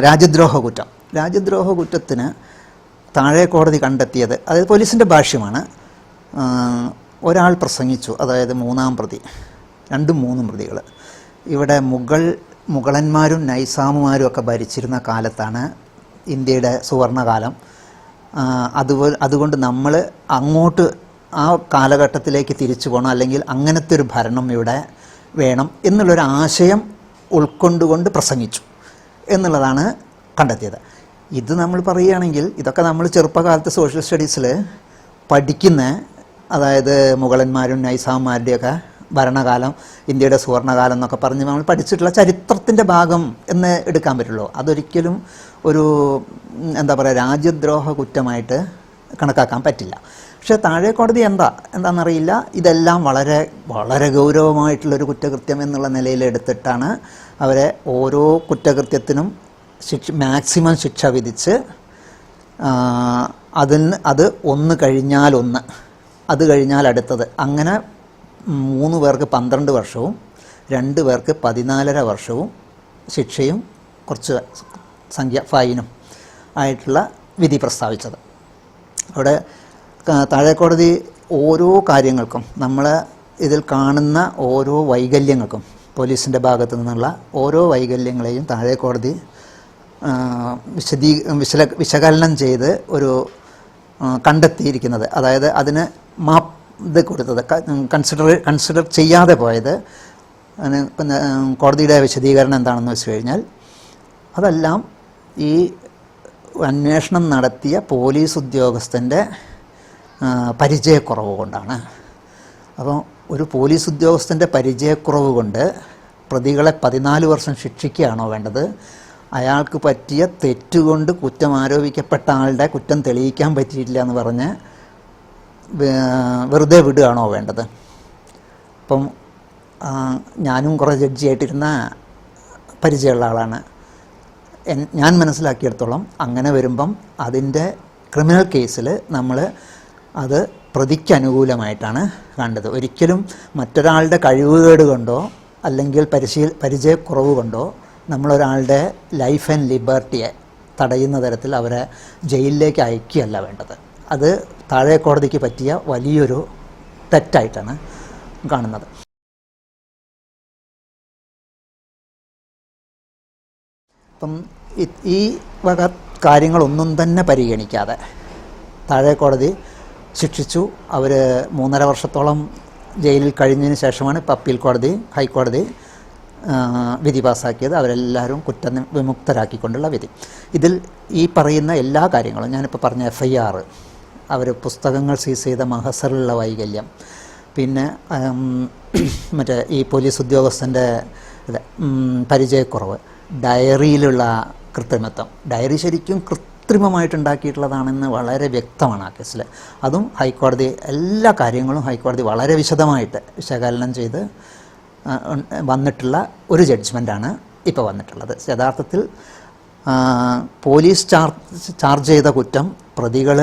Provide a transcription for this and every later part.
രാജ്യദ്രോഹ കുറ്റം രാജ്യദ്രോഹ കുറ്റത്തിന് താഴെ കോടതി കണ്ടെത്തിയത് അതായത് പോലീസിന്റെ ഭാഷ്യമാണ്. ഒരാൾ പ്രസംഗിച്ചു അതായത് മൂന്നാം പ്രതി രണ്ടും മൂന്നും പ്രതികൾ ഇവിടെ മുഗൾ മുഗളന്മാരും നൈസാമുമാരും ഒക്കെ ഭരിച്ചിരുന്ന കാലത്താണ് ഇന്ത്യയുടെ സുവർണകാലം. അതുപോലെ അതുകൊണ്ട് നമ്മൾ അങ്ങോട്ട് ആ കാലഘട്ടത്തിലേക്ക് തിരിച്ചു പോകണം അല്ലെങ്കിൽ അങ്ങനത്തെ ഒരു ഭരണം ഇവിടെ വേണം എന്നുള്ളൊരു ആശയം ഉൾക്കൊണ്ടുകൊണ്ട് പ്രസംഗിച്ചു. എന്നുള്ളതാണ് കണ്ടെത്തിയത്. ഇത് നമ്മൾ പറയുകയാണെങ്കിൽ ഇതൊക്കെ നമ്മൾ ചെറുപ്പകാലത്ത് സോഷ്യൽ സ്റ്റഡീസിൽ പഠിക്കുന്ന അതായത് മുഗളന്മാരും നൈസാമാരുടെയൊക്കെ ഭരണകാലം ഇന്ത്യയുടെ സുവർണകാലം എന്നൊക്കെ പറഞ്ഞ് നമ്മൾ പഠിച്ചിട്ടുള്ള ചരിത്രത്തിന്റെ ഭാഗം എന്ന് എടുക്കാൻ പറ്റുള്ളൂ. അതൊരിക്കലും ഒരു എന്താ പറയുക രാജ്യദ്രോഹ കുറ്റമായിട്ട് കണക്കാക്കാൻ പറ്റില്ല. പക്ഷേ താഴെ കോടതി എന്താ എന്താണെന്നറിയില്ല. ഇതെല്ലാം വളരെ വളരെ ഗൗരവമായിട്ടുള്ളൊരു കുറ്റകൃത്യം എന്നുള്ള നിലയിൽ എടുത്തിട്ടാണ് അവരെ ഓരോ കുറ്റകൃത്യത്തിനും ശിക്ഷ മാക്സിമം ശിക്ഷ വിധിച്ച് അതിന് അത് ഒന്ന് കഴിഞ്ഞാൽ ഒന്ന് അത് കഴിഞ്ഞാൽ അടുത്തത്. അങ്ങനെ മൂന്ന് പേർക്ക് പന്ത്രണ്ട് വർഷവും രണ്ട് പേർക്ക് പതിനാലര വർഷവും ശിക്ഷയും കുറച്ച് സംഖ്യ ഫൈനും ആയിട്ടുള്ള വിധി പ്രസ്താവിച്ചത്. അവിടെ താഴെക്കോടതി ഓരോ കാര്യങ്ങൾക്കും നമ്മൾ ഇതിൽ കാണുന്ന ഓരോ വൈകല്യങ്ങൾക്കും പോലീസിന്റെ ഭാഗത്തു നിന്നുള്ള ഓരോ വൈകല്യങ്ങളെയും താഴെ കോടതി വിശദീ വിശല വിശകലനം ചെയ്ത് ഒരു കണ്ടെത്തിയിരിക്കുന്നത്. അതായത് അതിന് മാപ്പ് ഇത് കൊടുത്തത്. കൺസിഡർ കൺസിഡർ ചെയ്യാതെ പോയത് കോടതിയുടെ വിശദീകരണം എന്താണെന്ന് വെച്ച് കഴിഞ്ഞാൽ അതെല്ലാം ഈ അന്വേഷണം നടത്തിയ പോലീസ് ഉദ്യോഗസ്ഥന്റെ പരിചയക്കുറവ് കൊണ്ടാണ്. അപ്പോൾ ഒരു പോലീസ് ഉദ്യോഗസ്ഥന്റെ പരിചയക്കുറവ് കൊണ്ട് പ്രതികളെ പതിനാല് വർഷം ശിക്ഷിക്കുകയാണോ വേണ്ടത്? അയാൾക്ക് പറ്റിയ തെറ്റുകൊണ്ട് കുറ്റം ആരോപിക്കപ്പെട്ട ആളുടെ കുറ്റം തെളിയിക്കാൻ പറ്റിയിട്ടില്ല എന്ന് പറഞ്ഞ് വെറുതെ വിടുകയാണോ വേണ്ടത്? അപ്പം ഞാനും കുറേ ജഡ്ജിയായിട്ടിരുന്ന പരിചയമുള്ള ആളാണ്. ഞാൻ മനസ്സിലാക്കിയെടുത്തോളം അങ്ങനെ വരുമ്പം അതിന്റെ ക്രിമിനൽ കേസിൽ നമ്മൾ അത് പ്രതിക്ക് അനുകൂലമായിട്ടാണ് കണ്ടത്. ഒരിക്കലും മറ്റൊരാളുടെ കഴിവുകേട് കൊണ്ടോ അല്ലെങ്കിൽ പരിശീല പരിചയക്കുറവ് കൊണ്ടോ നമ്മളൊരാളുടെ ലൈഫ് ആൻഡ് ലിബർട്ടിയെ തടയുന്ന തരത്തിൽ അവരെ ജയിലിലേക്ക് അയക്കുകയല്ല വേണ്ടത്. അത് താഴെ കോടതിക്ക് പറ്റിയ വലിയൊരു തെറ്റായിട്ടാണ് കാണുന്നത്. അപ്പം ഈ വക കാര്യങ്ങളൊന്നും തന്നെ പരിഗണിക്കാതെ താഴെ കോടതി ശിക്ഷിച്ചു. അവർ മൂന്നര വർഷത്തോളം ജയിലിൽ കഴിഞ്ഞതിന് ശേഷമാണ് ഇപ്പോൾ അപ്പീൽ കോടതി ഹൈക്കോടതി വിധി പാസ്സാക്കിയത് അവരെല്ലാവരും കുറ്റ വിമുക്തരാക്കിക്കൊണ്ടുള്ള വിധി. ഇതിൽ ഈ പറയുന്ന എല്ലാ കാര്യങ്ങളും ഞാനിപ്പോൾ പറഞ്ഞ എഫ് ഐ ആർ അവർ പുസ്തകങ്ങൾ സീസ് ചെയ്ത മഹസറിലുള്ള വൈകല്യം. പിന്നെ മറ്റേ ഈ പോലീസ് ഉദ്യോഗസ്ഥന്റെ പരിചയക്കുറവ് ഡയറിയിലുള്ള കൃത്രിമത്വം. ഡയറി ശരിക്കും കൃത്രിമമായിട്ടുണ്ടാക്കിയിട്ടുള്ളതാണെന്ന് വളരെ വ്യക്തമാണ് ആ കേസിൽ. അതും ഹൈക്കോടതി എല്ലാ കാര്യങ്ങളും ഹൈക്കോടതി വളരെ വിശദമായിട്ട് വിശകലനം ചെയ്ത് വന്നിട്ടുള്ള ഒരു ജഡ്ജ്മെന്റാണ് ഇപ്പോൾ വന്നിട്ടുള്ളത്. യഥാർത്ഥത്തിൽ പോലീസ് ചാർജ് ചാർജ് ചെയ്ത കുറ്റം പ്രതികൾ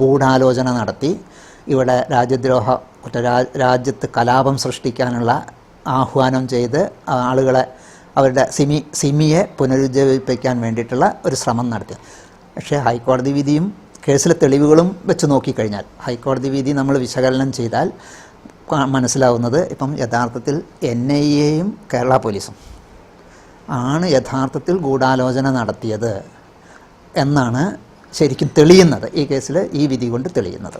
ഗൂഢാലോചന നടത്തി. ഇവിടെ രാജ്യദ്രോഹ കുറ്റ രാജ്യത്ത് കലാപം സൃഷ്ടിക്കാനുള്ള ആഹ്വാനം ചെയ്ത് ആളുകളെ അവരുടെ സിമി സിമിയെ പുനരുജ്ജീവിപ്പിക്കാൻ വേണ്ടിയിട്ടുള്ള ഒരു ശ്രമം നടത്തി. പക്ഷേ ഹൈക്കോടതി വിധിയും കേസിലെ തെളിവുകളും വെച്ച് നോക്കിക്കഴിഞ്ഞാൽ ഹൈക്കോടതി വിധി നമ്മൾ വിശകലനം ചെയ്താൽ മനസ്സിലാവുന്നത് ഇപ്പം യഥാർത്ഥത്തിൽ എൻ ഐ എയും കേരള പോലീസും ആണ് യഥാർത്ഥത്തിൽ ഗൂഢാലോചന നടത്തിയത് എന്നാണ് ശരിക്കും തെളിയുന്നത് ഈ കേസിൽ ഈ വിധി കൊണ്ട് തെളിയുന്നത്.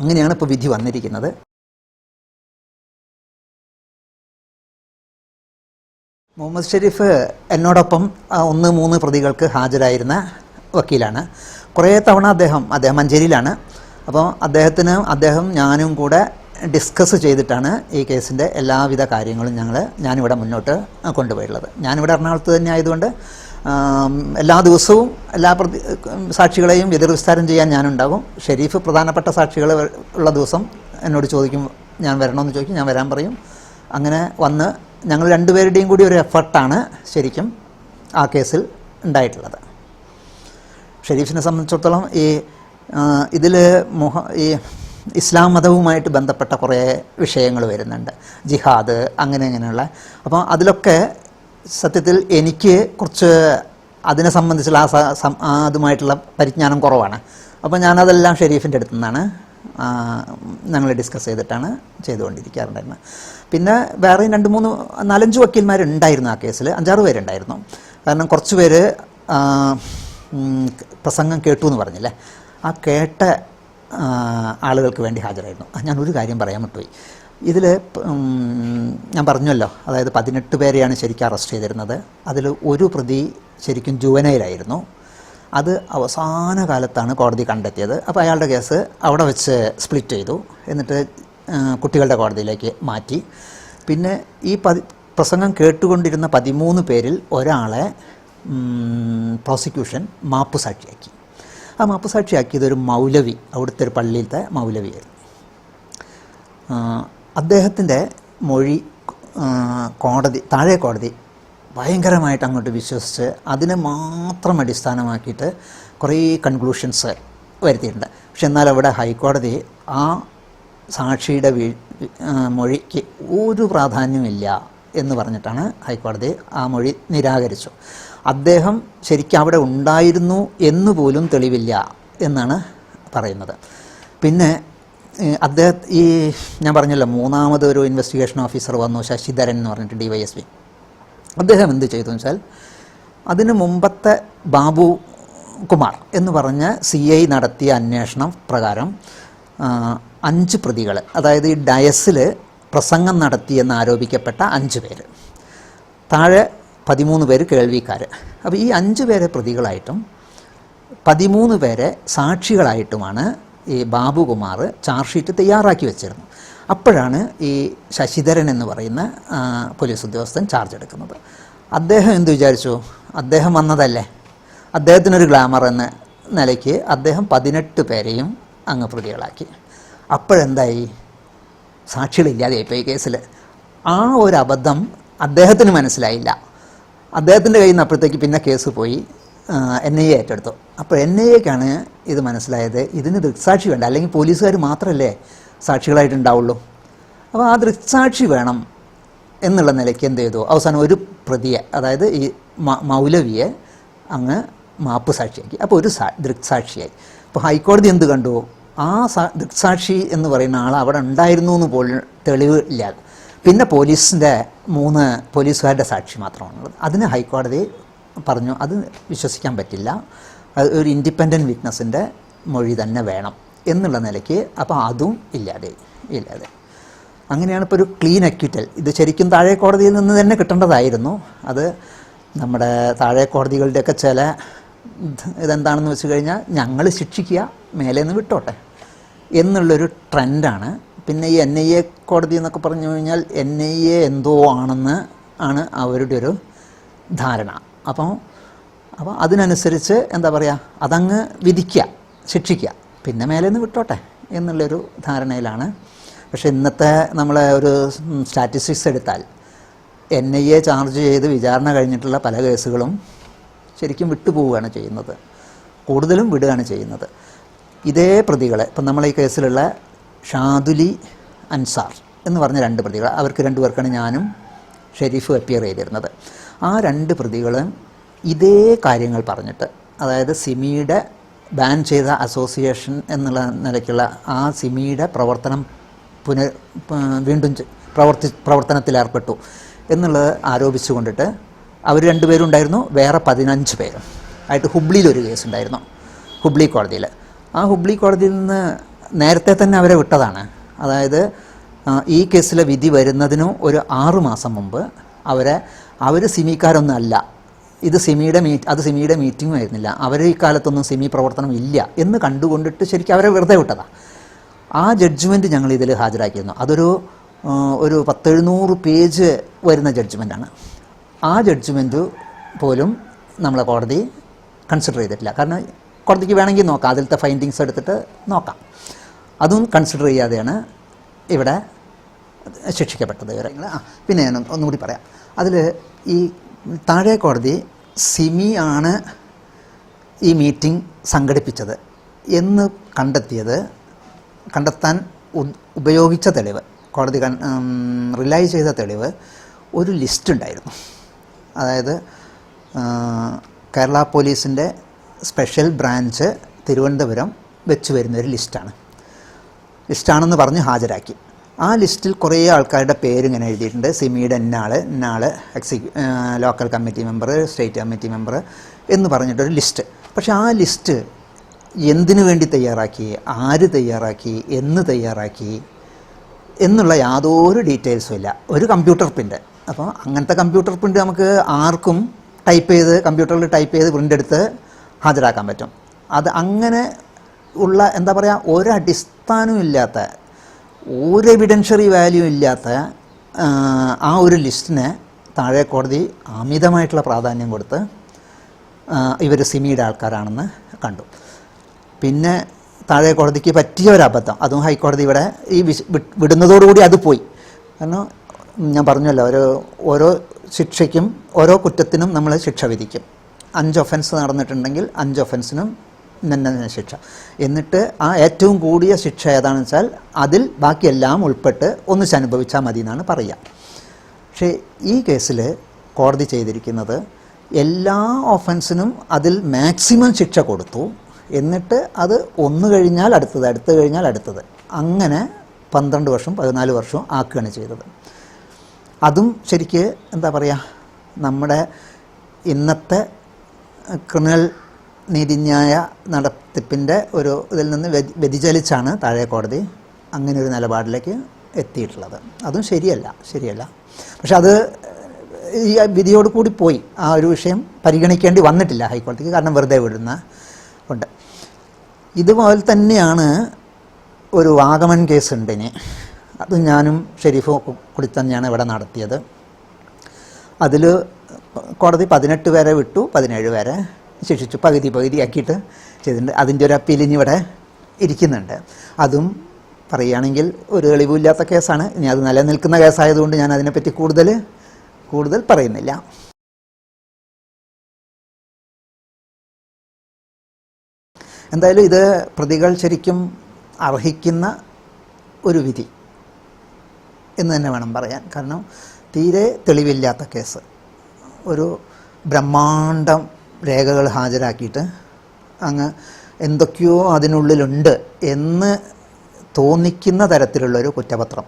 അങ്ങനെയാണ് ഇപ്പോൾ വിധി വന്നിരിക്കുന്നത്. മുഹമ്മദ് ഷെരീഫ് എന്നോടൊപ്പം ഒന്ന് മൂന്ന് പ്രതികൾക്ക് ഹാജരായിരുന്ന വക്കീലാണ്. കുറേ തവണ അദ്ദേഹം അദ്ദേഹം മഞ്ചേരിയിലാണ്. അപ്പോൾ അദ്ദേഹത്തിന് അദ്ദേഹം ഞാനും കൂടെ ഡിസ്കസ് ചെയ്തിട്ടാണ് ഈ കേസിന്റെ എല്ലാവിധ കാര്യങ്ങളും ഞങ്ങൾ ഞാനിവിടെ മുന്നോട്ട് കൊണ്ടുപോയിട്ടുള്ളത്. ഞാനിവിടെ എറണാകുളത്ത് തന്നെ ആയതുകൊണ്ട് എല്ലാ ദിവസവും എല്ലാ പ്രതി സാക്ഷികളെയും എതിർവിസ്താരം ചെയ്യാൻ ഞാനുണ്ടാകും. ഷെരീഫ് പ്രധാനപ്പെട്ട സാക്ഷികൾ ഉള്ള ദിവസം എന്നോട് ചോദിക്കും ഞാൻ വരണമെന്ന് ചോദിക്കും ഞാൻ വരാൻ പറയും. അങ്ങനെ വന്ന് ഞങ്ങൾ രണ്ടുപേരുടെയും കൂടി ഒരു എഫർട്ടാണ് ശരിക്കും ആ കേസിൽ ഉണ്ടായിട്ടുള്ളത്. ഷെരീഫിനെ സംബന്ധിച്ചിടത്തോളം ഈ ഇതിൽ മുഹ ഈ ഇസ്ലാം മതവുമായിട്ട് ബന്ധപ്പെട്ട കുറേ വിഷയങ്ങൾ വരുന്നുണ്ട്. ജിഹാദ് അങ്ങനെ ഇങ്ങനെയുള്ള. അപ്പോൾ അതിലൊക്കെ സത്യത്തിൽ എനിക്ക് കുറച്ച് അതിനെ സംബന്ധിച്ചുള്ള ആ അതുമായിട്ടുള്ള പരിജ്ഞാനം കുറവാണ്. അപ്പോൾ ഞാനതെല്ലാം ഷെരീഫിന്റെ അടുത്തു നിന്നാണ് ഞങ്ങൾ ഡിസ്കസ് ചെയ്തിട്ടാണ് ചെയ്തുകൊണ്ടിരിക്കാറുണ്ടായിരുന്നത്. പിന്നെ വേറെയും രണ്ട് മൂന്ന് നാലഞ്ച് വക്കീൽമാരുണ്ടായിരുന്നു ആ കേസിൽ അഞ്ചാറ് പേരുണ്ടായിരുന്നു. കാരണം കുറച്ച് പേര് പ്രസംഗം കേട്ടു എന്ന് പറഞ്ഞില്ലേ? ആ കേട്ട ആളുകൾക്ക് വേണ്ടി ഹാജരായിരുന്നു. ഞാൻ ഒരു കാര്യം പറയാൻ വിട്ടുപോയി ഇതിൽ ഞാൻ പറഞ്ഞല്ലോ. അതായത് പതിനെട്ട് പേരെയാണ് ശരിക്കും അറസ്റ്റ് ചെയ്തിരുന്നത്. അതിൽ ഒരു പ്രതി ശരിക്കും ജുവനയിലായിരുന്നു അത് അവസാന കാലത്താണ് കോടതി കണ്ടെത്തിയത്. അപ്പോൾ അയാളുടെ കേസ് അവിടെ വെച്ച് സ്പ്ലിറ്റ് ചെയ്തു. എന്നിട്ട് കുട്ടികളുടെ കോടതിയിലേക്ക് മാറ്റി. പിന്നെ ഈ പതി പ്രസംഗം കേട്ടുകൊണ്ടിരുന്ന പതിമൂന്ന് പേരിൽ ഒരാളെ പ്രോസിക്യൂഷൻ മാപ്പ് സാക്ഷിയാക്കി ആ മാപ്പ് സാക്ഷിയാക്കിയത് ഒരു മൗലവി അവിടുത്തെ ഒരു പള്ളിയിലത്തെ മൗലവിയായിരുന്നു. അദ്ദേഹത്തിന്റെ മൊഴി കോടതി താഴെ കോടതി ഭയങ്കരമായിട്ട് അങ്ങോട്ട് വിശ്വസിച്ച് അതിനെ മാത്രം അടിസ്ഥാനമാക്കിയിട്ട് കുറേ കൺക്ലൂഷൻസ് വരുത്തിയിട്ടുണ്ട്. പക്ഷെ എന്നാൽ അവിടെ ഹൈക്കോടതി ആ സാക്ഷിയുടെ വീ മൊഴിക്ക് ഒരു പ്രാധാന്യമില്ല എന്ന് പറഞ്ഞിട്ടാണ് ഹൈക്കോടതി ആ മൊഴി നിരാകരിച്ചു. അദ്ദേഹം ശരിക്കും അവിടെ ഉണ്ടായിരുന്നു എന്ന് പോലും തെളിവില്ല എന്നാണ് പറയുന്നത്. പിന്നെ അദ്ദേഹം ഈ ഞാൻ പറഞ്ഞല്ലോ മൂന്നാമത് ഒരു ഇൻവെസ്റ്റിഗേഷൻ ഓഫീസർ വന്നു ശശിധരൻ എന്ന് പറഞ്ഞിട്ട് ഡി വൈ എസ് പി അദ്ദേഹം എന്ത് ചെയ്തു വെച്ചാൽ അതിന് മുമ്പത്തെ ബാബു കുമാർ എന്ന് പറഞ്ഞ സി ഐ നടത്തിയ അന്വേഷണം പ്രകാരം അഞ്ച് പ്രതികൾ അതായത് ഈ ഡയസിൽ പ്രസംഗം നടത്തിയെന്ന് ആരോപിക്കപ്പെട്ട അഞ്ച് പേര്. താഴെ പതിമൂന്ന് പേര് കേൾവിക്കാർ അപ്പോൾ ഈ അഞ്ച് പേരെ പ്രതികളായിട്ടും പതിമൂന്ന് പേരെ സാക്ഷികളായിട്ടുമാണ് ഈ ബാബുകുമാർ ചാർജ് ഷീറ്റ് തയ്യാറാക്കി വെച്ചിരുന്നു അപ്പോഴാണ് ഈ ശശിധരൻ എന്ന് പറയുന്ന പോലീസ് ഉദ്യോഗസ്ഥൻ ചാർജ് എടുക്കുന്നത്. അദ്ദേഹം എന്ത് വിചാരിച്ചു? അദ്ദേഹം വന്നതല്ലേ? അദ്ദേഹത്തിനൊരു ഗ്ലാമർ എന്ന നിലയ്ക്ക് അദ്ദേഹം പതിനെട്ട് പേരെയും അങ്ങ് പ്രതികളാക്കി. അപ്പോഴെന്തായി? സാക്ഷികളില്ലാതെ സാക്ഷികളില്ലാതെയായിപ്പോൾ ഈ കേസിൽ ആ ഒരു അബദ്ധം അദ്ദേഹത്തിന് മനസ്സിലായില്ല. അദ്ദേഹത്തിന്റെ കയ്യിൽ നിന്ന് അപ്പോഴത്തേക്ക് പിന്നെ കേസ് പോയി എൻ ഐ എ ഏറ്റെടുത്തു. അപ്പോൾ എൻ ഐ എക്കാണ് ഇത് മനസ്സിലായത്. ഇതിന് ദൃക്സാക്ഷി വേണ്ട. അല്ലെങ്കിൽ പോലീസുകാർ മാത്രമല്ലേ സാക്ഷികളായിട്ടുണ്ടാവുള്ളൂ. അപ്പോൾ ആ ദൃക്സാക്ഷി വേണം എന്നുള്ള നിലയ്ക്ക് എന്ത് ചെയ്തു? അവസാനം ഒരു പ്രതിയെ അതായത് ഈ മൗലവിയെ അങ്ങ് മാപ്പ് സാക്ഷിയാക്കി. അപ്പോൾ ഒരു ദൃക്സാക്ഷിയായി. അപ്പോൾ ഹൈക്കോടതി എന്ത് കണ്ടു? ആ ദൃക്സാക്ഷി എന്ന് പറയുന്ന ആൾ അവിടെ ഉണ്ടായിരുന്നു എന്ന് പോലും തെളിവ് ഇല്ല പിന്നെ പോലീസിന്റെ മൂന്ന് പോലീസുകാരുടെ സാക്ഷി മാത്രമാണുള്ളത് അതിന് ഹൈക്കോടതി പറഞ്ഞു അത് വിശ്വസിക്കാൻ പറ്റില്ല. ഒരു ഇൻഡിപെൻഡന്റ് വിറ്റ്നസിന്റെ മൊഴി തന്നെ വേണം. എന്നുള്ള നിലയ്ക്ക് അപ്പോൾ അതും ഇല്ലാതെ ഇല്ലാതെ. അങ്ങനെയാണ് ഇപ്പോൾ ഒരു ക്ലീൻ അക്വിറ്റൽ ഇത് ശരിക്കും താഴെ കോടതിയിൽ നിന്ന് തന്നെ കിട്ടേണ്ടതായിരുന്നു. അത് നമ്മുടെ താഴെ കോടതികളുടെയൊക്കെ ചില ഇത് ഇതെന്താണെന്ന് വെച്ച് കഴിഞ്ഞാൽ ഞങ്ങൾ ശിക്ഷിക്കുക മേലെ നിന്ന് വിട്ടോട്ടെ എന്നുള്ളൊരു ട്രെൻഡാണ്. പിന്നെ ഈ എൻ ഐ എ കോടതി എന്നൊക്കെ പറഞ്ഞു കഴിഞ്ഞാൽ എൻ ഐ എ എന്തോ ആണെന്ന് ആണ് അവരുടെ ഒരു ധാരണ. അപ്പോൾ അപ്പോൾ അതിനനുസരിച്ച് എന്താ പറയുക അതങ്ങ് വിധിക്കുക ശിക്ഷിക്കുക. പിന്നെ മേലെ നിന്ന് വിട്ടോട്ടെ എന്നുള്ളൊരു ധാരണയിലാണ്. പക്ഷേ ഇന്നത്തെ നമ്മളെ ഒരു സ്റ്റാറ്റിസ്റ്റിക്സ് എടുത്താൽ എൻ ഐ എ ചാർജ് ചെയ്ത് വിചാരണ കഴിഞ്ഞിട്ടുള്ള പല കേസുകളും ശരിക്കും വിട്ടുപോവുകയാണ് ചെയ്യുന്നത്. കൂടുതലും വിടുകയാണ് ചെയ്യുന്നത്. ഇതേ പ്രതികളെ ഇപ്പം നമ്മളെ ഈ കേസിലുള്ള ഷാദുലി അൻസാർ എന്ന് പറഞ്ഞ രണ്ട് പ്രതികൾ അവർക്ക് രണ്ടു പേർക്കാണ് ഞാനും ഷെരീഫ് അപ്പിയർ ചെയ്തിരുന്നത്. ആ രണ്ട് പ്രതികളും ഇതേ കാര്യങ്ങൾ പറഞ്ഞിട്ട് അതായത് സിമിയുടെ ബാൻ ചെയ്ത അസോസിയേഷൻ എന്നുള്ള നിലയ്ക്കുള്ള ആ സിമിയുടെ പ്രവർത്തനം പുനർ വീണ്ടും പ്രവർത്തി പ്രവർത്തനത്തിലേർപ്പെട്ടു എന്നുള്ളത് ആരോപിച്ചു കൊണ്ടിട്ട് അവർ രണ്ടുപേരും ഉണ്ടായിരുന്നു വേറെ പതിനഞ്ച് പേരും ആയിട്ട് ഹുബ്ലിയിൽ ഒരു കേസ് ഉണ്ടായിരുന്നു ഹുബ്ലി കോടതിയിൽ. ആ ഹുബ്ലി കോടതിയിൽ നിന്ന് നേരത്തെ തന്നെ അവരെ വിട്ടതാണ്. അതായത് ഈ കേസിലെ വിധി വരുന്നതിനും ഒരു ആറു മാസം മുമ്പ് അവരെ അവർ സിമിക്കാരൊന്നും അല്ല ഇത് സിമിയുടെ മീറ്റ് അത് സിമിയുടെ മീറ്റിംഗും ആയിരുന്നില്ല. അവർ ഈ കാലത്തൊന്നും സിമി പ്രവർത്തനം ഇല്ല എന്ന് കണ്ടുകൊണ്ടിട്ട് ശരിക്കും അവരെ വെറുതെ വിട്ടതാണ് ആ ജഡ്ജ്മെന്റ് ഞങ്ങൾ ഇതിൽ ഹാജരാക്കിയിരുന്നു. അതൊരു ഒരു പത്തെഴുന്നൂറ് പേജ് വരുന്ന ജഡ്ജ്മെന്റാണ് ആ ജഡ്ജ്മെന്റ് പോലും നമ്മളെ കോടതി കൺസിഡർ ചെയ്തിട്ടില്ല. കാരണം കോടതിക്ക് വേണമെങ്കിൽ നോക്കാം. അതിലത്തെ ഫൈൻഡിങ്സ് എടുത്തിട്ട് നോക്കാം. അതും കൺസിഡർ ചെയ്യാതെയാണ് ഇവിടെ ശിക്ഷിക്കപ്പെട്ടത് ഇവരെ ആ പിന്നെ ഞാൻ ഒന്ന് ഒന്നുകൂടി പറയാം. അതിൽ ഈ താഴെ കോടതി സിമി ആണ് ഈ മീറ്റിംഗ് സംഘടിപ്പിച്ചത് എന്ന് കണ്ടെത്തിയത് കണ്ടെത്താൻ ഉപയോഗിച്ച തെളിവ് കോടതി റിലൈ ചെയ്ത തെളിവ് ഒരു ലിസ്റ്റ് ഉണ്ടായിരുന്നു. അതായത് കേരള പോലീസിന്റെ സ്പെഷ്യൽ ബ്രാഞ്ച് തിരുവനന്തപുരം വെച്ച് വരുന്ന ഒരു ലിസ്റ്റാണ്. ലിസ്റ്റാണെന്ന് പറഞ്ഞ് ഹാജരാക്കി. ആ ലിസ്റ്റിൽ കുറേ ആൾക്കാരുടെ പേര് ഇങ്ങനെ എഴുതിയിട്ടുണ്ട്. സിമിയുടെ ഇന്നാൾ ഇന്നാൾ എക്സിക്യൂ local committee member state committee member എന്ന് പറഞ്ഞിട്ടൊരു ലിസ്റ്റ്. പക്ഷേ ആ ലിസ്റ്റ് എന്തിനു വേണ്ടി തയ്യാറാക്കി ആര് തയ്യാറാക്കി എന്ന് തയ്യാറാക്കി എന്നുള്ള യാതൊരു ഡീറ്റെയിൽസും ഇല്ല. ഒരു കമ്പ്യൂട്ടർ പ്രിന്റ് അപ്പോൾ അങ്ങനത്തെ കമ്പ്യൂട്ടർ പ്രിന്റ് നമുക്ക് ആർക്കും ടൈപ്പ് ചെയ്ത് കമ്പ്യൂട്ടറിൽ ടൈപ്പ് ചെയ്ത് പ്രിന്റ് എടുത്ത് ഹാജരാക്കാൻ പറ്റും. അത് അങ്ങനെ ഉള്ള എന്താ പറയുക ഒരടിസ്ഥാനവും ഇല്ലാത്ത ഒരു എവിഡൻഷറി വാല്യൂ ഇല്ലാത്ത ആ, ഒരു ലിസ്റ്റിന് താഴെ കോടതി അമിതമായിട്ടുള്ള പ്രാധാന്യം കൊടുത്ത് ഇവർ സിമിയുടെ ആൾക്കാരാണെന്ന് കണ്ടു. പിന്നെ താഴെ കോടതിക്ക് പറ്റിയ ഒരു അബദ്ധം. അതും ഹൈക്കോടതി ഇവിടെ ഈ വിടുന്നതോടുകൂടി അത് പോയി. കാരണം ഞാൻ പറഞ്ഞല്ലോ ഒരു ഓരോ ശിക്ഷയ്ക്കും ഓരോ കുറ്റത്തിനും നമ്മൾ ശിക്ഷ വിധിക്കും. അഞ്ച് ഒഫൻസ് നടന്നിട്ടുണ്ടെങ്കിൽ അഞ്ച് ഒഫൻസിനും ഇന്ന ശിക്ഷ. എന്നിട്ട് ആ ഏറ്റവും കൂടിയ ശിക്ഷ ഏതാണെന്ന് വെച്ചാൽ അതിൽ ബാക്കിയെല്ലാം ഉൾപ്പെട്ട് ഒന്നിച്ച് അനുഭവിച്ചാൽ മതി എന്നാണ് പറയുക. പക്ഷേ ഈ കേസിൽ കോടതി ചെയ്തിരിക്കുന്നത് എല്ലാ ഒഫൻസിനും അതിൽ മാക്സിമം ശിക്ഷ കൊടുത്തു. എന്നിട്ട് അത് ഒന്ന് കഴിഞ്ഞാൽ അടുത്തത് അടുത്ത് കഴിഞ്ഞാൽ അടുത്തത്. അങ്ങനെ പന്ത്രണ്ട് വർഷം പതിനാല് വർഷവും ആക്കുകയാണ് ചെയ്തത്. അതും ശരിക്ക് എന്താ പറയുക? നമ്മുടെ ഇന്നത്തെ ക്രിമിനൽ നീതിന്യായ നടത്തിപ്പിന്റെ ഒരു ഇതിൽ നിന്ന് വ്യതി- വ്യതിചലിച്ചാണ് താഴെ കോടതി അങ്ങനെ ഒരു നിലപാടിലേക്ക് എത്തിയിട്ടുള്ളത്. അതും ശരിയല്ല ശരിയല്ല. പക്ഷെ അത് ഈ വിധിയോട് കൂടി പോയി. ആ ഒരു വിഷയം പരിഗണിക്കേണ്ടി വന്നിട്ടില്ല ഹൈക്കോടതിക്ക് കാരണം വെറുതെ വിടുന്ന ഉണ്ട് ഇതുപോലെ തന്നെയാണ് ഒരു വാഗമൺ കേസ് ഉണ്ട് ഇനി. അത് ഞാനും ഷെരീഫും കൂടി തന്നെയാണ് ഇവിടെ നടത്തിയത്. അതിൽ കോടതി പതിനെട്ട് പേരെ വിട്ടു പതിനേഴ് പേരെ ശിക്ഷിച്ചു. പകുതി പകുതി ആക്കിയിട്ട് ചെയ്തിട്ടുണ്ട്. അതിന്റെ ഒരു അപ്പീൽ ഇനി ഇവിടെ ഇരിക്കുന്നുണ്ട്. അതും പറയുകയാണെങ്കിൽ ഒരു തെളിവില്ലാത്ത കേസാണ്. ഇനി അത് നിലനിൽക്കുന്ന കേസായതുകൊണ്ട് ഞാൻ അതിനെപ്പറ്റി കൂടുതൽ കൂടുതൽ പറയുന്നില്ല. എന്തായാലും ഇത് പ്രതികൾ ശരിക്കും അർഹിക്കുന്ന ഒരു വിധി എന്ന് തന്നെ വേണം പറയാൻ. കാരണം തീരെ തെളിവില്ലാത്ത കേസ്. ഒരു ബ്രഹ്മാണ്ടം രേഖകൾ ഹാജരാക്കിയിട്ട് അങ്ങ് എന്തൊക്കെയോ അതിനുള്ളിലുണ്ട് എന്ന് തോന്നിക്കുന്ന തരത്തിലുള്ളൊരു കുറ്റപത്രം.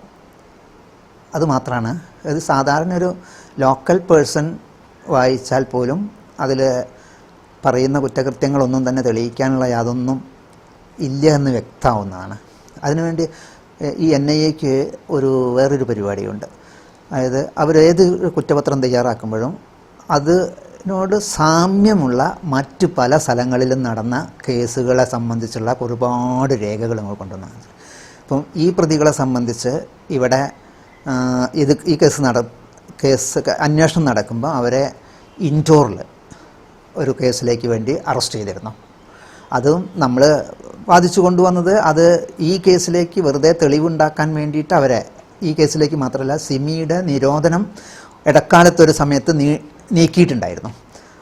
അതുമാത്രമാണ് അത് സാധാരണ ഒരു ലോക്കൽ പേഴ്സൺ വായിച്ചാൽ പോലും അതിൽ പറയുന്ന കുറ്റകൃത്യങ്ങളൊന്നും തന്നെ തെളിയിക്കാനുള്ള യാതൊന്നും ഇല്ല എന്ന് വ്യക്തമാവുന്നതാണ്. അതിനുവേണ്ടി ഈ എൻ ഐ എക്ക് ഒരു വേറൊരു പരിപാടിയുണ്ട്. അതായത് അവരേത് കുറ്റപത്രം തയ്യാറാക്കുമ്പോഴും അതിനോട് സാമ്യമുള്ള മറ്റ് പല സ്ഥലങ്ങളിലും നടന്ന കേസുകളെ സംബന്ധിച്ചുള്ള ഒരുപാട് രേഖകൾ നമ്മൾ കൊണ്ടുവന്നു. ഇപ്പം ഈ പ്രതികളെ സംബന്ധിച്ച് ഇവിടെ ഇത് ഈ കേസ് നട കേസ് അന്വേഷണം നടക്കുമ്പോൾ അവരെ ഇൻഡോറിൽ ഒരു കേസിലേക്ക് വേണ്ടി അറസ്റ്റ് ചെയ്തിരുന്നു. അതും നമ്മൾ വാദിച്ചു കൊണ്ടുവന്നത് അത് ഈ കേസിലേക്ക് വെറുതെ തെളിവുണ്ടാക്കാൻ വേണ്ടിയിട്ട് അവരെ ഈ കേസിലേക്ക് മാത്രമല്ല സിമിയുടെ നിരോധനം ഇടക്കാലത്തൊരു സമയത്ത് നീ നീക്കിയിട്ടുണ്ടായിരുന്നു.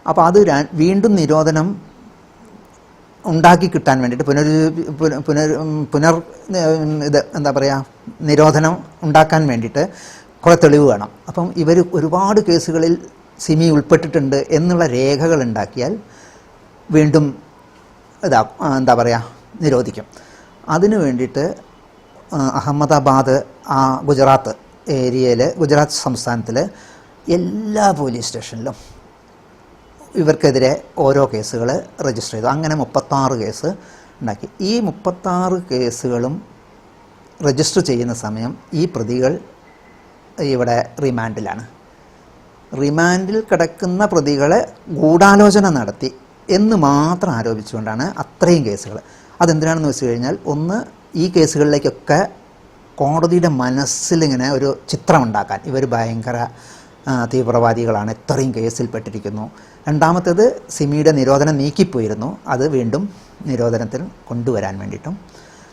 അപ്പോൾ അത് വീണ്ടും നിരോധനം ഉണ്ടാക്കി കിട്ടാൻ വേണ്ടിയിട്ട് പുനർ പുന- പുനർ പുനർ ഇത് എന്താ പറയുക നിരോധനം ഉണ്ടാക്കാൻ വേണ്ടിയിട്ട് കുറേ തെളിവ് വേണം. അപ്പം ഇവർ ഒരുപാട് കേസുകളിൽ സിമി ഉൾപ്പെട്ടിട്ടുണ്ട് എന്നുള്ള രേഖകൾ ഉണ്ടാക്കിയാൽ വീണ്ടും ഇതാ എന്താ പറയുക നിരോധിക്കും. അതിനു വേണ്ടിയിട്ട് അഹമ്മദാബാദ് ആ ഗുജറാത്ത് ഏരിയയിൽ ഗുജറാത്ത് സംസ്ഥാനത്തിൽ എല്ലാ പോലീസ് സ്റ്റേഷനിലും ഇവർക്കെതിരെ ഓരോ കേസുകൾ രജിസ്റ്റർ ചെയ്തു. അങ്ങനെ മുപ്പത്താറ് കേസ് ഉണ്ടാക്കി. ഈ മുപ്പത്താറ് കേസുകളും രജിസ്റ്റർ ചെയ്യുന്ന സമയം ഈ പ്രതികൾ ഇവിടെ റിമാൻഡിലാണ് റിമാൻഡിൽ കിടക്കുന്ന പ്രതികളെ ഗൂഢാലോചന നടത്തി എന്ന് മാത്രം ആരോപിച്ചുകൊണ്ടാണ് അത്രയും കേസുകൾ. അതെന്തിനാണെന്ന് വെച്ച് കഴിഞ്ഞാൽ ഒന്ന് ഈ കേസുകളിലേക്കൊക്കെ കോടതിയുടെ മനസ്സിലിങ്ങനെ ഒരു ചിത്രമുണ്ടാക്കാൻ ഇവർ ഭയങ്കര തീവ്രവാദികളാണ് ഇത്രയും കേസിൽപ്പെട്ടിരിക്കുന്നു. രണ്ടാമത്തേത് സിമിയുടെ നിരോധനം നീക്കിപ്പോയിരുന്നു. അത് വീണ്ടും നിരോധനത്തിൽ കൊണ്ടുവരാൻ വേണ്ടിയിട്ടും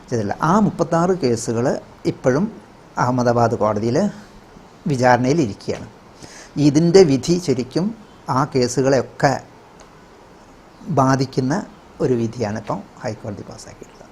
ചെയ്തില്ല. ആ മുപ്പത്താറ് കേസുകൾ ഇപ്പോഴും അഹമ്മദാബാദ് കോടതിയിൽ വിചാരണയിൽ ഇരിക്കുകയാണ്. ഇതിന്റെ വിധി ശരിക്കും ആ കേസുകളെയൊക്കെ ബാധിക്കുന്ന ഒരു വിധിയാണ് ഇപ്പം ഹൈക്കോടതി പാസ്സാക്കിയിട്ടുള്ളത്.